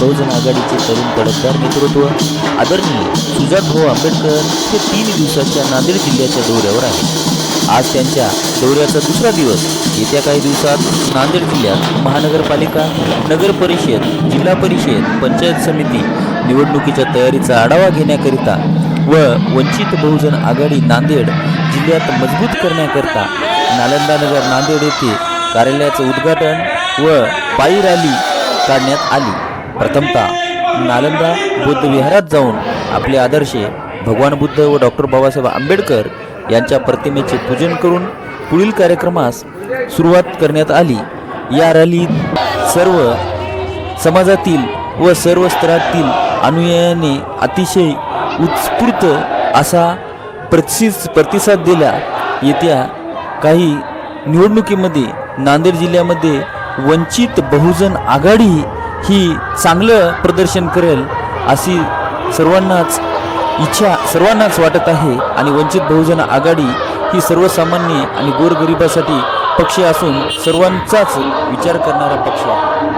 बहुजन आघाडीचे तरुण तडफदार नेतृत्व आदरणीय सुजातभाऊ आंबेडकर हे तीन दिवसाच्या नांदेड जिल्ह्याच्या दौऱ्यावर आहे आज त्यांच्या दौऱ्याचा दुसरा दिवस येत्या काही दिवसात नांदेड जिल्ह्यात महानगरपालिका नगर परिषद जिल्हा परिषद पंचायत समिती निवडणुकीच्या तयारीचा आढावा घेण्याकरिता व वंचित बहुजन आघाडी नांदेड जिल्ह्यात मजबूत करण्याकरता नालंदा नगर नांदेड येथे कार्यालयाचं उद्घाटन व पायी रॅली काढण्यात आली. प्रथमतः नालंदा बुद्ध विहारात जाऊन आपले आदर्श भगवान बुद्ध व डॉक्टर बाबासाहेब आंबेडकर यांच्या प्रतिमेचे पूजन करून पुढील कार्यक्रमास सुरुवात करण्यात आली. या रॅलीत सर्व समाजातील व सर्व स्तरातील अनुयायाने अतिशय उत्स्फूर्त असा प्रतिस प्रतिसाद दिला. येत्या काही निवडणुकीमध्ये नांदेड जिल्ह्यामध्ये वंचित बहुजन आघाडी ही चांगलं प्रदर्शन करेल अशी सर्वांनाच इच्छा सर्वांनाच वाटत आहे. आणि वंचित बहुजन आघाडी ही सर्वसामान्य आणि गोरगरिबासाठी पक्ष असून सर्वांचाच विचार करणारा पक्ष आहे.